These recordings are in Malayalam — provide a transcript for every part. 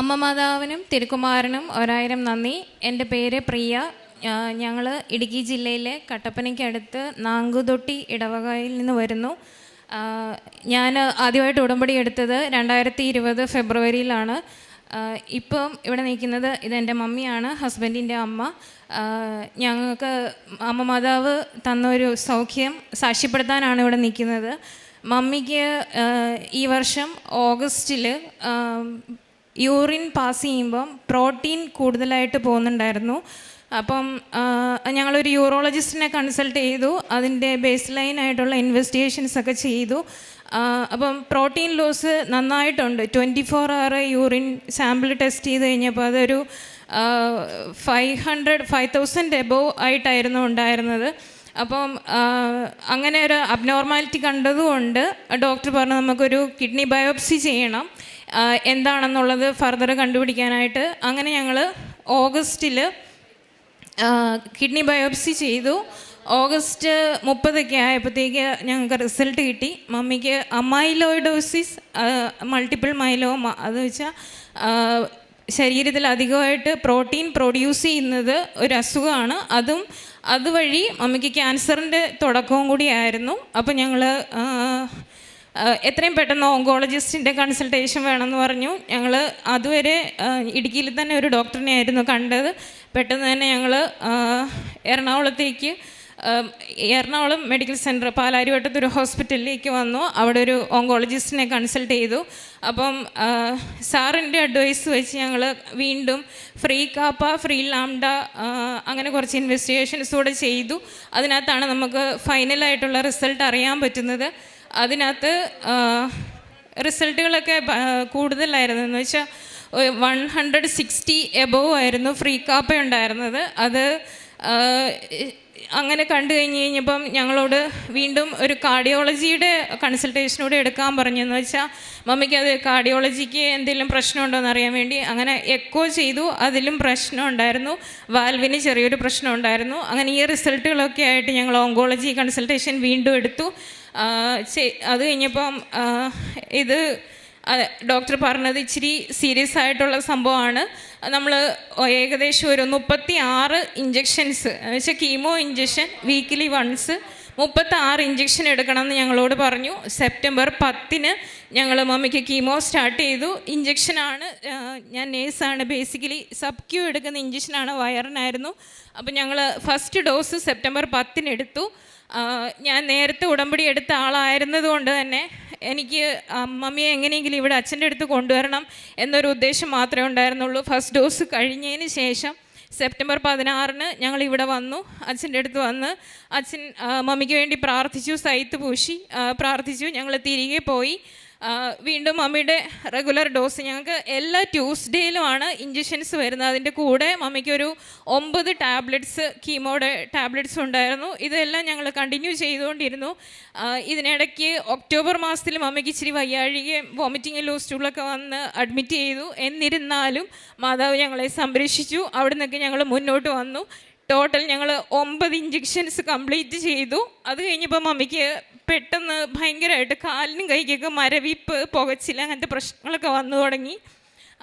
അമ്മ മാതാവിനും തിരുക്കുമാരനും ഒരായിരം നന്ദി. എന്റെ പേര് പ്രിയ. ഞങ്ങൾ ഇടുക്കി ജില്ലയിലെ കട്ടപ്പനയ്ക്കടുത്ത് നാങ്കുതൊട്ടി ഇടവകയിൽ നിന്ന് വരുന്നു. ഞാൻ ആദ്യമായിട്ട് ഉടമ്പടി എടുത്തത് രണ്ടായിരത്തി ഇരുപത് ഫെബ്രുവരിയിലാണ് ഇപ്പം ഇവിടെ നിൽക്കുന്നത് ഇതെന്റെ മമ്മിയാണ് ഹസ്ബൻഡിന്റെ അമ്മ. ഞങ്ങൾക്ക് അമ്മ മാതാവ് തന്നൊരു സൗഖ്യം സാക്ഷ്യപ്പെടുത്താനാണ് ഇവിടെ നിൽക്കുന്നത്. മമ്മിക്ക് ഈ വർഷം ഓഗസ്റ്റിൽ യൂറിൻ പാസ് ചെയ്യുമ്പം പ്രോട്ടീൻ കൂടുതലായിട്ട് പോകുന്നുണ്ടായിരുന്നു. അപ്പം ഞങ്ങളൊരു യൂറോളജിസ്റ്റിനെ കൺസൾട്ട് ചെയ്തു. അതിന്റെ ബേസ് ലൈൻ ആയിട്ടുള്ള ഇൻവെസ്റ്റിഗേഷൻസ് ഒക്കെ ചെയ്തു. അപ്പം പ്രോട്ടീൻ ലോസ് നന്നായിട്ടുണ്ട്. Twenty four hour urine sample test ചെയ്ത് കഴിഞ്ഞപ്പോൾ അതൊരു five hundred five thousand above ആയിട്ടായിരുന്നു ഉണ്ടായിരുന്നത്. അപ്പം അങ്ങനെ ഒരു അബ്നോർമാലിറ്റി കണ്ടതുകൊണ്ട് ഡോക്ടർ പറഞ്ഞു നമുക്കൊരു കിഡ്നി ബയോപ്സി ചെയ്യണം. എന്താണെന്നുള്ളത് ഫർദർ കണ്ടുപിടിക്കാനായിട്ട് അങ്ങനെ ഞങ്ങൾ ഓഗസ്റ്റിൽ കിഡ്നി ബയോപ്സി ചെയ്തു. ഓഗസ്റ്റ് മുപ്പതൊക്കെ ആയപ്പോഴത്തേക്ക് ഞങ്ങൾക്ക് റിസൾട്ട് കിട്ടി. മമ്മിക്ക് അമൈലോയിഡോസിസ് മൾട്ടിപ്പിൾ മൈലോമ അത് വെച്ചാൽ ശരീരത്തിൽ അധികമായിട്ട് പ്രോട്ടീൻ പ്രൊഡ്യൂസ് ചെയ്യുന്നത് ഒരു അസുഖമാണ്. അതും അതുവഴി മമ്മിക്ക് ക്യാൻസറിന്റെ തുടക്കവും കൂടിയായിരുന്നു അപ്പോൾ ഞങ്ങൾ എത്രയും പെട്ടെന്ന് ഓങ്കോളജിസ്റ്റിന്റെ കൺസൾട്ടേഷൻ വേണമെന്ന് പറഞ്ഞു. ഞങ്ങൾ അതുവരെ ഇടുക്കിയിൽ തന്നെ ഒരു ഡോക്ടറിനെ ആയിരുന്നു കണ്ടത്. പെട്ടെന്ന് തന്നെ ഞങ്ങൾ എറണാകുളത്തേക്ക് എറണാകുളം മെഡിക്കൽ സെന്റർ പാലാരിവട്ടത്ത് ഒരു ഹോസ്പിറ്റലിലേക്ക് വന്നു. അവിടെ ഒരു ഓങ്കോളജിസ്റ്റിനെ കൺസൾട്ട് ചെയ്തു. അപ്പം സാറിന്റെ അഡ്വൈസ് വെച്ച് ഞങ്ങൾ വീണ്ടും ഫ്രീ കാപ്പ ഫ്രീ ലാംഡ അങ്ങനെ കുറച്ച് ഇൻവെസ്റ്റിഗേഷൻസ് കൂടെ ചെയ്തു. അതിനകത്താണ് നമുക്ക് ഫൈനലായിട്ടുള്ള റിസൾട്ട് അറിയാൻ പറ്റുന്നത്. അതിനകത്ത് റിസൾട്ടുകളൊക്കെ കൂടുതലായിരുന്നു. എന്ന് വെച്ചാൽ വൺ ഹൺഡ്രഡ് സിക്സ്റ്റി എബോവ് ആയിരുന്നു ഫ്രീ കാപ്പ ഉണ്ടായിരുന്നത്. അത് അങ്ങനെ കണ്ടു കഴിഞ്ഞ് കഴിഞ്ഞപ്പം ഞങ്ങളോട് വീണ്ടും ഒരു കാർഡിയോളജിയുടെ കൺസൾട്ടേഷനൂടെ എടുക്കാൻ പറഞ്ഞു. എന്ന് വെച്ചാൽ മമ്മിക്ക് അത് കാർഡിയോളജിക്ക് എന്തെങ്കിലും പ്രശ്നമുണ്ടോ എന്ന് അറിയാൻ വേണ്ടി. അങ്ങനെ എക്കോ ചെയ്തു. അതിലും പ്രശ്നം ഉണ്ടായിരുന്നു. വാൽവിന് ചെറിയൊരു പ്രശ്നം ഉണ്ടായിരുന്നു. അങ്ങനെ ഈ റിസൾട്ടുകളൊക്കെ ആയിട്ട് ഞങ്ങൾ ഓങ്കോളജി കൺസൾട്ടേഷൻ വീണ്ടും എടുത്തു. അത് കഴിഞ്ഞപ്പം ഇത് ഡോക്ടർ പറഞ്ഞത് ഇച്ചിരി സീരിയസ് ആയിട്ടുള്ള സംഭവമാണ്. നമ്മൾ ഏകദേശം ഒരു മുപ്പത്തി ആറ് ഇഞ്ചെക്ഷൻസ് എന്ന് വെച്ചാൽ കീമോ ഇഞ്ചക്ഷൻ വീക്കിലി വൺസ് മുപ്പത്തി ആറ് ഇഞ്ചക്ഷൻ എടുക്കണമെന്ന് ഞങ്ങളോട് പറഞ്ഞു. സെപ്റ്റംബർ പത്തിന് ഞങ്ങൾ മമ്മിക്ക് കീമോ സ്റ്റാർട്ട് ചെയ്തു. ഇഞ്ചക്ഷനാണ് ഞാൻ നേഴ്സാണ് ബേസിക്കലി സബ് ക്യൂ എടുക്കുന്ന ഇഞ്ചക്ഷനാണ് വയറിനായിരുന്നു. അപ്പോൾ ഞങ്ങൾ ഫസ്റ്റ് ഡോസ് സെപ്റ്റംബർ പത്തിന് എടുത്തു. ഞാൻ നേരത്തെ ഉടമ്പടി എടുത്ത ആളായിരുന്നത് കൊണ്ട് തന്നെ എനിക്ക് അമ്മമ്മയെ മമ്മിയെ എങ്ങനെയെങ്കിലും ഇവിടെ അച്ഛന്റെ അടുത്ത് കൊണ്ടുവരണം എന്നൊരു ഉദ്ദേശം മാത്രമേ ഉണ്ടായിരുന്നുള്ളൂ. ഫസ്റ്റ് ഡോസ് കഴിഞ്ഞതിന് ശേഷം സെപ്റ്റംബർ പതിനാറിന് ഞങ്ങൾ ഇവിടെ വന്നു അച്ഛന്റെ അടുത്ത് വന്ന്. അച്ഛൻ മമ്മിക്ക് വേണ്ടി പ്രാർത്ഥിച്ചു സൈത്ത് പൂശി പ്രാർത്ഥിച്ചു. ഞങ്ങൾ തിരികെ പോയി. വീണ്ടും മമ്മിയുടെ റെഗുലർ ഡോസ് ഞങ്ങൾക്ക് എല്ലാ ട്യൂസ്ഡേയിലുമാണ് ഇഞ്ചക്ഷൻസ് വരുന്നത്. അതിന്റെ കൂടെ മമ്മിക്കൊരു ഒമ്പത് ടാബ്ലറ്റ്സ് കീമോയുടെ ടാബ്ലറ്റ്സ് ഉണ്ടായിരുന്നു. ഇതെല്ലാം ഞങ്ങൾ കണ്ടിന്യൂ ചെയ്തുകൊണ്ടിരുന്നു. ഇതിനിടയ്ക്ക് ഒക്ടോബർ മാസത്തിൽ മമ്മിക്ക് ഇച്ചിരി വയ്യാഴികയും വോമിറ്റിംഗ് ലൂസ്റ്റൂളൊക്കെ വന്ന് അഡ്മിറ്റ് ചെയ്തു. എന്നിരുന്നാലും മാതാവ് ഞങ്ങളെ സംരക്ഷിച്ചു. അവിടെ നിന്നൊക്കെ ഞങ്ങൾ മുന്നോട്ട് വന്നു. ടോട്ടൽ ഞങ്ങൾ ഒമ്പത് ഇഞ്ചക്ഷൻസ് കംപ്ലീറ്റ് ചെയ്തു. അത് കഴിഞ്ഞപ്പോൾ മമ്മിക്ക് പെട്ടെന്ന് ഭയങ്കരമായിട്ട് കാലിനും കൈക്കൊക്കെ മരവിപ്പ് പുകച്ചില്ല അങ്ങനത്തെ പ്രശ്നങ്ങളൊക്കെ വന്നു തുടങ്ങി.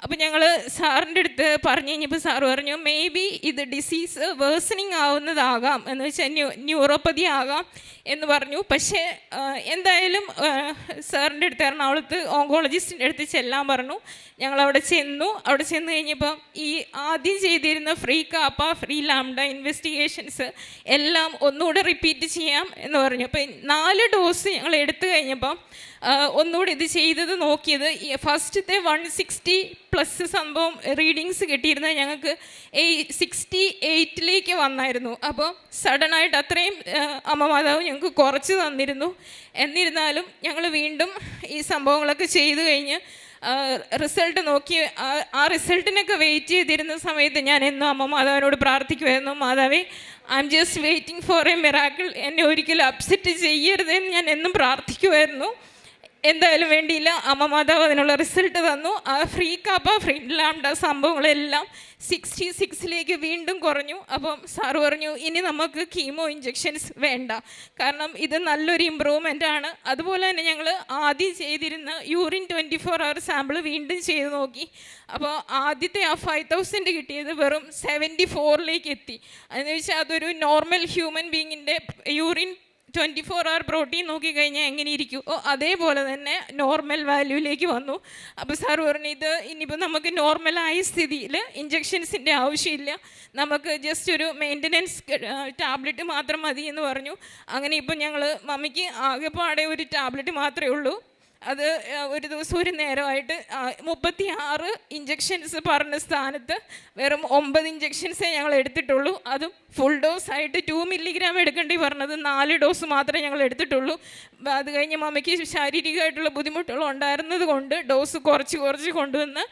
അപ്പോൾ ഞങ്ങൾ സാറിന്റെ അടുത്ത് പറഞ്ഞു കഴിഞ്ഞപ്പോൾ സാറ് പറഞ്ഞു മേ ബി ഇത് ഡിസീസ് വേഴ്സണിങ് ആവുന്നതാകാം. എന്ന് വെച്ചാൽ ന്യൂ ന്യൂറോപ്പതി ആകാം എന്ന് പറഞ്ഞു. പക്ഷേ എന്തായാലും സാറിന്റെ അടുത്ത് എറണാകുളത്ത് ഓങ്കോളജിസ്റ്റിന്റെ അടുത്ത് ചെല്ലാൻ പറഞ്ഞു. ഞങ്ങൾ അവിടെ ചെന്നു. അവിടെ ചെന്ന് കഴിഞ്ഞപ്പം ഈ ആദ്യം ചെയ്തിരുന്ന free kappa free lambda investigations എല്ലാം ഒന്നുകൂടെ റിപ്പീറ്റ് ചെയ്യാം എന്ന് പറഞ്ഞു. അപ്പം നാല് ഡോസ് ഞങ്ങൾ എടുത്തു കഴിഞ്ഞപ്പം ഒന്നുകൂടി ഇത് ചെയ്തത് നോക്കിയത് ഫസ്റ്റത്തെ വൺ സിക്സ്റ്റി പ്ലസ് സംഭവം റീഡിങ്സ് കിട്ടിയിരുന്നത് ഞങ്ങൾക്ക് എയ് സിക്സ്റ്റി എയ്റ്റിലേക്ക് വന്നായിരുന്നു. അപ്പോൾ സഡനായിട്ട് അത്രയും അമ്മ മാതാവ് ഞങ്ങൾക്ക് കുറച്ച് തന്നിരുന്നു. എന്നിരുന്നാലും ഞങ്ങൾ വീണ്ടും ഈ സംഭവങ്ങളൊക്കെ ചെയ്തു കഴിഞ്ഞ് റിസൾട്ട് നോക്കി ആ റിസൾട്ടിനൊക്കെ വെയിറ്റ് ചെയ്തിരുന്ന സമയത്ത് ഞാൻ എന്നും അമ്മ മാതാവിനോട് പ്രാർത്ഥിക്കുമായിരുന്നു. മാതാവേ I'm just waiting for a miracle എന്നെ ഒരിക്കലും അപ്സെറ്റ് ചെയ്യരുതെന്ന് ഞാൻ എന്നും പ്രാർത്ഥിക്കുമായിരുന്നു. എന്തായാലും വേണ്ടിയില്ല. അമ്മ മാതാവ് അതിനുള്ള റിസൾട്ട് തന്നു. ആ ഫ്രീ കാപ്പ ഫ്രീ ലാംഡ സംഭവങ്ങളെല്ലാം സിക്സ്റ്റി സിക്സിലേക്ക് വീണ്ടും കുറഞ്ഞു. അപ്പം സാറ് പറഞ്ഞു ഇനി നമുക്ക് കീമോ ഇഞ്ചെക്ഷൻസ് വേണ്ട. കാരണം ഇത് നല്ലൊരു ഇമ്പ്രൂവ്മെന്റ് ആണ്. അതുപോലെ തന്നെ ഞങ്ങൾ ആദ്യം ചെയ്തിരുന്ന urine twenty four hour sample വീണ്ടും ചെയ്ത് നോക്കി. അപ്പോൾ ആദ്യത്തെ ആ ഫൈവ് തൗസൻഡ് കിട്ടിയത് വെറും സെവന്റി ഫോറിലേക്ക് എത്തി. അതെന്ന് വെച്ചാൽ അതൊരു normal human ബീങ്ങിന്റെ urine twenty four hour protein നോക്കിക്കഴിഞ്ഞാൽ എങ്ങനെ ഇരിക്കും? ഓ അതേപോലെ തന്നെ നോർമൽ വാല്യൂയിലേക്ക് വന്നു. അപ്പോൾ സാർ പറഞ്ഞു ഇത് ഇനിയിപ്പോൾ നമുക്ക് നോർമലായ സ്ഥിതിയിൽ ഇഞ്ചെക്ഷൻസിന്റെ ആവശ്യമില്ല. നമുക്ക് ജസ്റ്റ് ഒരു മെയിന്റനൻസ് ടാബ്ലറ്റ് മാത്രം മതി എന്ന് പറഞ്ഞു. അങ്ങനെ ഇപ്പം ഞങ്ങൾ മമ്മിക്ക് ആകെപ്പാടെ ഒരു ടാബ്ലറ്റ് മാത്രമേ ഉള്ളൂ. അത് ഒരു ദിവസം ഒരു നേരമായിട്ട് മുപ്പത്തി ആറ് ഇഞ്ചെക്ഷൻസ് പറഞ്ഞ സ്ഥാനത്ത് വെറും ഒമ്പത് ഇഞ്ചെക്ഷൻസേ ഞങ്ങൾ എടുത്തിട്ടുള്ളൂ. അതും ഫുൾ ഡോസ് ആയിട്ട് ടു മില്ലിഗ്രാം എടുക്കേണ്ടി പറഞ്ഞത് നാല് ഡോസ് മാത്രമേ ഞങ്ങൾ എടുത്തിട്ടുള്ളൂ. അത് കഴിഞ്ഞ് മമ്മയ്ക്ക് ശാരീരികമായിട്ടുള്ള ബുദ്ധിമുട്ടുകൾ ഉണ്ടായിരുന്നത് കൊണ്ട് ഡോസ് കുറച്ച് കുറച്ച് കൊണ്ടുവന്ന്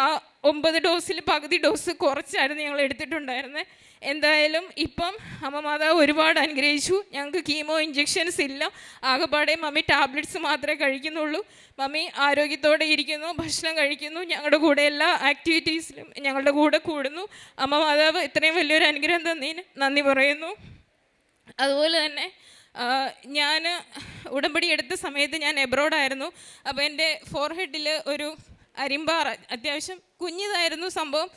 ആ ഒമ്പത് ഡോസിൽ പകുതി ഡോസ് കുറച്ചായിരുന്നു ഞങ്ങൾ എടുത്തിട്ടുണ്ടായിരുന്നത് എന്തായാലും ഇപ്പം അമ്മ മാതാവ് ഒരുപാട് അനുഗ്രഹിച്ചു. ഞങ്ങൾക്ക് കീമോ ഇഞ്ചെക്ഷൻസ് ഇല്ല. ആകെപ്പാടെ മമ്മി ടാബ്ലറ്റ്സ് മാത്രമേ കഴിക്കുന്നുള്ളൂ. മമ്മി ആരോഗ്യത്തോടെ ഇരിക്കുന്നു ഭക്ഷണം കഴിക്കുന്നു ഞങ്ങളുടെ കൂടെ എല്ലാ ആക്ടിവിറ്റീസിലും ഞങ്ങളുടെ കൂടെ കൂടുന്നു. അമ്മ മാതാവ് ഇത്രയും വലിയൊരു അനുഗ്രഹം തന്നതിന് നന്ദി പറയുന്നു. അതുപോലെ തന്നെ ഞാൻ ഉടമ്പടി എടുത്ത സമയത്ത് ഞാൻ എബ്രോഡായിരുന്നു അപ്പോൾ എന്റെ ഫോർഹെഡിൽ ഒരു അരിമ്പാറ അത്യാവശ്യം കുഞ്ഞിതായിരുന്നു സംഭവം.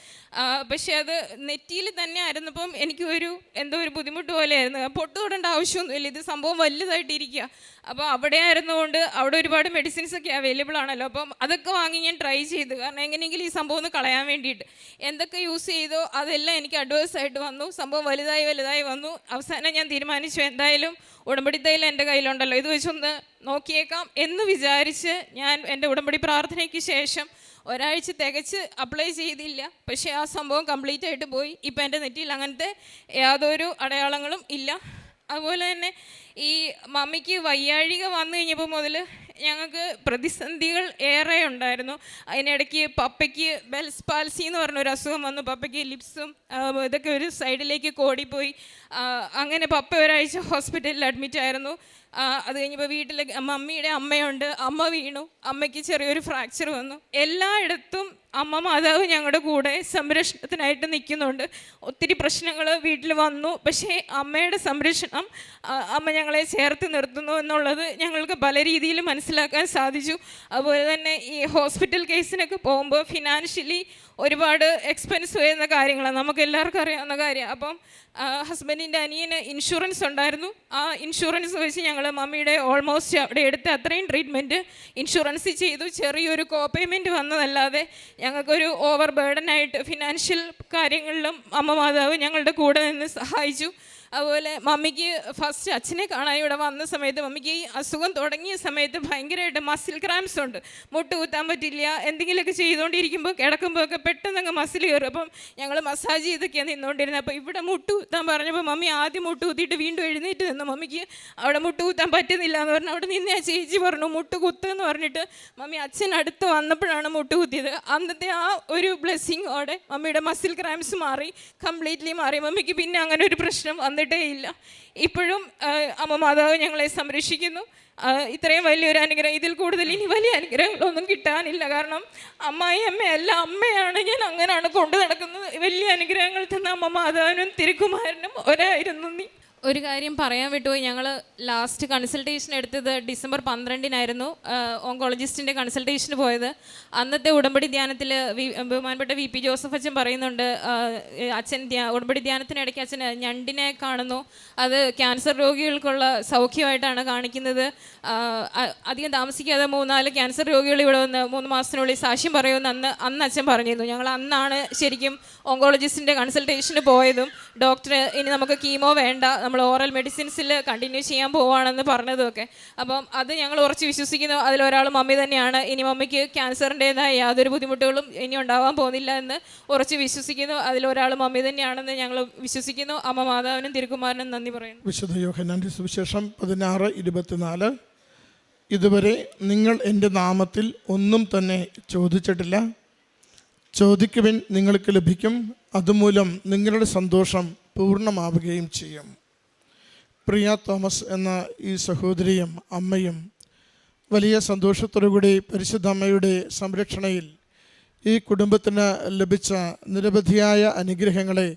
പക്ഷെ അത് നെറ്റിയിൽ തന്നെ ആയിരുന്നപ്പം എനിക്ക് ഒരു എന്തോ ഒരു ബുദ്ധിമുട്ട് പോലെയായിരുന്നു. പൊട്ട് തൊടേണ്ട ആവശ്യമൊന്നുമില്ല. ഇത് സംഭവം വലുതായിട്ടിരിക്കുക അപ്പോൾ അവിടെ ആയിരുന്നുകൊണ്ട് അവിടെ ഒരുപാട് മെഡിസിൻസ് ഒക്കെ അവൈലബിൾ ആണല്ലോ. അപ്പം അതൊക്കെ വാങ്ങി ഞാൻ ട്രൈ ചെയ്തു. കാരണം എങ്ങനെയെങ്കിലും ഈ സംഭവം ഒന്ന് കളയാൻ വേണ്ടിയിട്ട്. എന്തൊക്കെ യൂസ് ചെയ്തോ അതെല്ലാം എനിക്ക് അഡ്വേഴ്സ് ആയിട്ട് വന്നു. സംഭവം വലുതായി വലുതായി വന്നു. അവസാനം ഞാൻ തീരുമാനിച്ചു എന്തായാലും ഉടമ്പടി തൈലം എന്റെ കയ്യിലുണ്ടല്ലോ. ഇത് വെച്ചൊന്ന് നോക്കിയേക്കാം എന്ന് വിചാരിച്ച് ഞാൻ എന്റെ ഉടമ്പടി പ്രാർത്ഥനയ്ക്ക് ശേഷം ഒരാഴ്ച തികച്ച് അപ്ലൈ ചെയ്തില്ല. പക്ഷേ ആ സംഭവം കംപ്ലീറ്റ് ആയിട്ട് പോയി. ഇപ്പം എന്റെ നെറ്റിയിൽ അങ്ങനത്തെ യാതൊരു അടയാളങ്ങളും ഇല്ല. അതുപോലെ തന്നെ ഈ മമ്മിക്ക് വയ്യാഴിക വന്നു കഴിഞ്ഞപ്പോൾ മുതൽ ഞങ്ങൾക്ക് പ്രതിസന്ധികൾ ഏറെ ഉണ്ടായിരുന്നു. അതിനിടയ്ക്ക് പപ്പയ്ക്ക് ബെൽസ് പാൽസി എന്ന് പറഞ്ഞൊരു അസുഖം വന്നു. പപ്പയ്ക്ക് ലിപ്സും ഇതൊക്കെ ഒരു സൈഡിലേക്ക് കോടിപ്പോയി. അങ്ങനെ പപ്പ ഒരാഴ്ച ഹോസ്പിറ്റലിൽ അഡ്മിറ്റ് ആയിരുന്നു. അത് കഴിഞ്ഞപ്പോൾ വീട്ടിൽ മമ്മിയുടെ അമ്മയുണ്ട്. അമ്മ വീണു. അമ്മയ്ക്ക് ചെറിയൊരു ഫ്രാക്ചർ വന്നു. എല്ലായിടത്തും അമ്മ മാതാവ് ഞങ്ങളുടെ കൂടെ സംരക്ഷണത്തിനായിട്ട് നിൽക്കുന്നുണ്ട്. ഒത്തിരി പ്രശ്നങ്ങൾ വീട്ടിൽ വന്നു. പക്ഷേ അമ്മയുടെ സംരക്ഷണം അമ്മ ഞങ്ങളെ ചേർത്ത് നിർത്തുന്നു എന്നുള്ളത് ഞങ്ങൾക്ക് പല രീതിയിൽ മനസ്സിലാക്കാൻ സാധിച്ചു. അതുപോലെ തന്നെ ഈ ഹോസ്പിറ്റൽ കേസിനൊക്കെ പോകുമ്പോൾ ഫിനാൻഷ്യലി ഒരുപാട് എക്സ്പെൻസ് വരുന്ന കാര്യങ്ങളാണ്. നമുക്ക് എല്ലാവർക്കും അറിയാവുന്ന കാര്യം. അപ്പം ഹസ്ബൻഡിന്റെ അനിയന് ഇൻഷുറൻസ് ഉണ്ടായിരുന്നു. ആ ഇൻഷുറൻസ് വെച്ച് ഞങ്ങൾ മമ്മിയുടെ ഓൾമോസ്റ്റ് അവിടെ എടുത്ത അത്രയും ട്രീറ്റ്മെന്റ് ഇൻഷുറൻസ് ചെയ്തു. ചെറിയൊരു കോപേയ്മെന്റ് വന്നതല്ലാതെ ഞങ്ങൾക്കൊരു ഓവർ ബേർഡനായിട്ട് ഫിനാൻഷ്യൽ കാര്യങ്ങളിലും അമ്മ മാതാവ് ഞങ്ങളുടെ കൂടെ നിന്ന് സഹായിച്ചു. അതുപോലെ മമ്മിക്ക് ഫസ്റ്റ് അച്ഛനെ കാണാൻ ഇവിടെ വന്ന സമയത്ത് മമ്മിക്ക് ഈ അസുഖം തുടങ്ങിയ സമയത്ത് ഭയങ്കരമായിട്ട് മസിൽ ക്രാംസ് ഉണ്ട്. മുട്ട് കുത്താൻ പറ്റില്ല എന്തെങ്കിലുമൊക്കെ ചെയ്തുകൊണ്ടിരിക്കുമ്പോൾ കിടക്കുമ്പോൾ ഒക്കെ പെട്ടെന്ന് അങ്ങ് മസിൽ കയറും. അപ്പം ഞങ്ങൾ മസാജ് ചെയ്തൊക്കെയാണ് നിന്നുകൊണ്ടിരുന്നത് അപ്പോൾ ഇവിടെ മുട്ട് കുത്താൻ പറഞ്ഞപ്പോൾ മമ്മി ആദ്യം മുട്ട് കുത്തിയിട്ട് വീണ്ടും എഴുന്നേറ്റ് നിന്നു. മമ്മിക്ക് അവിടെ മുട്ട് കുത്താൻ പറ്റുന്നില്ല എന്ന് പറഞ്ഞു അവിടെ നിന്ന് ആ ചേച്ചി പറഞ്ഞു മുട്ട് കുത്തെന്ന് പറഞ്ഞിട്ട് മമ്മി അച്ഛൻ അടുത്ത് വന്നപ്പോഴാണ് മുട്ട് കുത്തിയത്. അന്നത്തെ ആ ഒരു ബ്ലെസ്സിങ്ങോടെ മമ്മിയുടെ മസിൽ ക്രാംസ് മാറി കംപ്ലീറ്റ്ലി മാറി. മമ്മിക്ക് പിന്നെ അങ്ങനെ ഒരു പ്രശ്നം വന്നിട്ടേ ഇല്ല. ഇപ്പോഴും അമ്മ മാതാവ് ഞങ്ങളെ സംരക്ഷിക്കുന്നു. ഇത്രയും വലിയൊരു അനുഗ്രഹം ഇതിൽ കൂടുതൽ ഇനി വലിയ അനുഗ്രഹങ്ങളൊന്നും കിട്ടാനില്ല. കാരണം അമ്മായി അമ്മയല്ല അമ്മയാണ് ഞാൻ അങ്ങനെയാണ് കൊണ്ടു നടക്കുന്നത്. വലിയ അനുഗ്രഹങ്ങൾ തന്ന അമ്മ മാതാവിനും തിരുക്കുമാരനും ഒരായിരുന്നു നന്ദി ഒരു കാര്യം പറയാൻ വിട്ടുപോയി. ഞങ്ങൾ ലാസ്റ്റ് കൺസൾട്ടേഷൻ എടുത്തത് ഡിസംബർ പന്ത്രണ്ടിനായിരുന്നു ഓങ്കോളജിസ്റ്റിന്റെ കൺസൾട്ടേഷന് പോയത്. അന്നത്തെ ഉടമ്പടി ധ്യാനത്തിൽ ബഹുമാനപ്പെട്ട വി പി ജോസഫ് അച്ഛൻ പറയുന്നുണ്ട് അച്ഛൻ ഉടമ്പടി ധ്യാനത്തിനിടയ്ക്ക് അച്ഛൻ ഞണ്ടിനെ കാണുന്നു. അത് ക്യാൻസർ രോഗികൾക്കുള്ള സൗഖ്യമായിട്ടാണ് കാണിക്കുന്നത്. അധികം താമസിക്കാതെ മൂന്നാൽ ക്യാൻസർ രോഗികൾ ഇവിടെ വന്ന് മൂന്ന് മാസത്തിനുള്ളിൽ സാക്ഷ്യം പറയുമെന്ന് അന്ന് അന്ന് അച്ഛൻ പറഞ്ഞിരുന്നു. ഞങ്ങൾ അന്നാണ് ശരിക്കും ഓങ്കോളജിസ്റ്റിന്റെ കൺസൾട്ടേഷന് പോയതും ഡോക്ടർ ഇനി നമുക്ക് കീമോ വേണ്ട നമ്മൾ ഓറൽ മെഡിസിൻസിൽ കണ്ടിന്യൂ ചെയ്യാൻ പോവാണെന്ന് പറഞ്ഞതുമൊക്കെ. അപ്പം അത് ഞങ്ങൾ ഉറച്ച് വിശ്വസിക്കുന്നു. അതിലൊരാൾ മമ്മി തന്നെയാണ്. ഇനി മമ്മിക്ക് ക്യാൻസറിന്റെതായ യാതൊരു ബുദ്ധിമുട്ടുകളും ഇനി ഉണ്ടാവാൻ പോകുന്നില്ല എന്ന് ഉറച്ച് വിശ്വസിക്കുന്നു. അതിലൊരാൾ മമ്മി തന്നെയാണെന്ന് ഞങ്ങൾ വിശ്വസിക്കുന്നു. അമ്മ മാതാവിനും തിരുക്കുമാരനും നന്ദി പറയുന്നു. വിശുദ്ധ യോഹനാന്റെ സുവിശേഷം പതിനാറ് ഇരുപത്തിനാല്. ഇതുവരെ നിങ്ങൾ എന്റെ നാമത്തിൽ ഒന്നും തന്നെ ചോദിച്ചിട്ടില്ല. ചോദിക്കുവിൻ നിങ്ങൾക്ക് ലഭിക്കും. അതുമൂലം നിങ്ങളുടെ സന്തോഷം പൂർണമാവുകയും ചെയ്യും. പ്രിയ തോമസ് എന്ന ഈ സഹോദരിയും അമ്മയും വലിയ സന്തോഷത്തോടുകൂടി പരിശുദ്ധ അമ്മയുടെ സംരക്ഷണയിൽ ഈ കുടുംബത്തിന് ലഭിച്ച നിരവധിയായ അനുഗ്രഹങ്ങളെ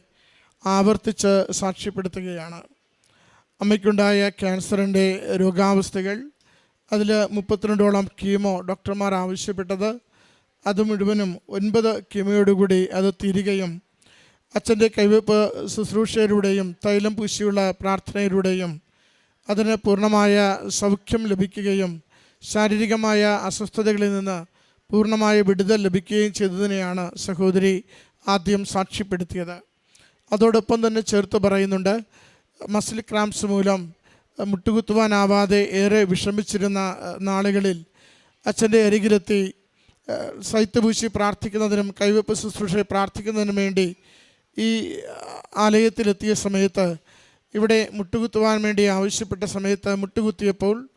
ആവർത്തിച്ച് സാക്ഷ്യപ്പെടുത്തുകയാണ്. അമ്മയ്ക്കുണ്ടായ ക്യാൻസറിന്റെ രോഗാവസ്ഥകൾ അതിൽ മുപ്പത്തിരണ്ടോളം കീമോ ഡോക്ടർമാർ ആവശ്യപ്പെട്ടത് അത് മുഴുവനും ഒൻപത് കീമോയോടുകൂടി അത് തീരുകയും അച്ഛന്റെ കൈവയ്പ് ശുശ്രൂഷയിലൂടെയും തൈലം പൂശിയുള്ള പ്രാർത്ഥനയിലൂടെയും അതിന് പൂർണമായ സൗഖ്യം ലഭിക്കുകയും ശാരീരികമായ അസ്വസ്ഥതകളിൽ നിന്ന് പൂർണമായ വിടുതൽ ലഭിക്കുകയും ചെയ്തതിനെയാണ് സഹോദരി ആദ്യം സാക്ഷ്യപ്പെടുത്തിയത്. അതോടൊപ്പം തന്നെ ചേർത്ത് പറയുന്നുണ്ട് മസിൽ ക്രാംസ് മൂലം മുട്ടുകുത്തുവാനാവാതെ ഏറെ വിഷമിച്ചിരുന്ന നാളുകളിൽ അച്ഛന്റെ അരികിലെത്തി അഹ്, പ്രാർത്ഥിക്കുന്നതിനും കൈവെപ്പ് ശുശ്രൂഷ പ്രാർത്ഥിക്കുന്നതിനും വേണ്ടി ഈ ആലയത്തിലെത്തിയ സമയത്ത് ഇവിടെ മുട്ടുകുത്തുവാൻ വേണ്ടി ആവശ്യപ്പെട്ട സമയത്ത് മുട്ടുകുത്തിയപ്പോൾ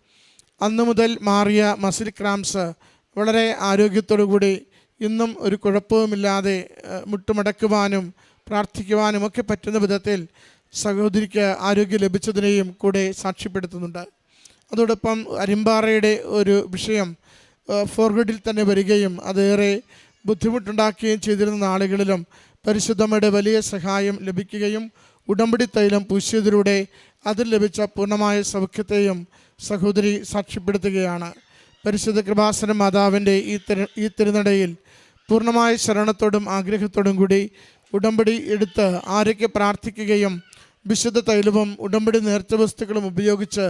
അന്നു മുതൽ മാറിയ മസിൽ ക്രാംസ് വളരെ ആരോഗ്യത്തോടുകൂടി ഇന്നും ഒരു കുഴപ്പവുമില്ലാതെ മുട്ടുമടക്കുവാനും പ്രാർത്ഥിക്കുവാനും ഒക്കെ പറ്റുന്ന വിധത്തിൽ സഹോദരിക്ക് ആരോഗ്യം ലഭിച്ചതിനെയും കൂടെ സാക്ഷ്യപ്പെടുത്തുന്നുണ്ട്. അതോടൊപ്പം അരിമ്പാറയുടെ ഒരു വിഷയം ഫോർഗഡിൽ തന്നെ വരികയും അതേറെ ബുദ്ധിമുട്ടുണ്ടാക്കുകയും ചെയ്തിരുന്ന നാളുകളിലും പരിശുദ്ധമ്മയുടെ വലിയ സഹായം ലഭിക്കുകയും ഉടമ്പടി തൈലം പൂശിയതിലൂടെ അതിൽ ലഭിച്ച പൂർണമായ സൗഖ്യത്തെയും സഹോദരി സാക്ഷ്യപ്പെടുത്തുകയാണ്. പരിശുദ്ധ കൃപാസന മാതാവിന്റെ ഈ തിരു ഈ തിരുനടയിൽ പൂർണമായ ശരണത്തോടും ആഗ്രഹത്തോടും കൂടി ഉടമ്പടി എടുത്ത് ആരൊക്കെ പ്രാർത്ഥിക്കുകയും വിശുദ്ധ തൈലവും ഉടമ്പടി നേർച്ച വസ്തുക്കളും ഉപയോഗിച്ച്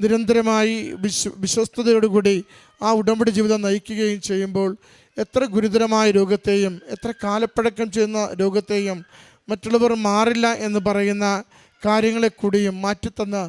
നിരന്തരമായി വിശ്വ വിശ്വസ്തയോടുകൂടി ആ ഉടമ്പടി ജീവിതം നയിക്കുകയും ചെയ്യുമ്പോൾ എത്ര ഗുരുതരമായ രോഗത്തെയും എത്ര കാലപ്പഴക്കം ചെയ്യുന്ന രോഗത്തെയും മറ്റുള്ളവർ മാറില്ല എന്ന് പറയുന്ന കാര്യങ്ങളെ കൂടിയും മാറ്റിത്തന്ന്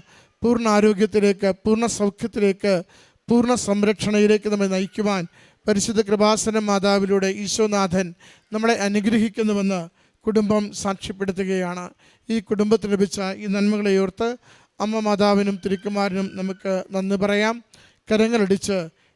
പൂർണ ആരോഗ്യത്തിലേക്ക് പൂർണ സൗഖ്യത്തിലേക്ക് പൂർണ സംരക്ഷണയിലേക്ക് നമ്മെ നയിക്കുവാൻ പരിശുദ്ധ കൃപാസന മാതാവിലൂടെ ഈശോനാഥൻ നമ്മളെ അനുഗ്രഹിക്കുന്നുവെന്ന് കുടുംബം സാക്ഷ്യപ്പെടുത്തുകയാണ്. ഈ കുടുംബത്തിന് ലഭിച്ച ഈ നന്മകളെ ഓർത്ത് അമ്മ മാതാവിനും തിരുക്കുമാരനും നമുക്ക് നന്ദി പറയാം. കരങ്ങളടിച്ച്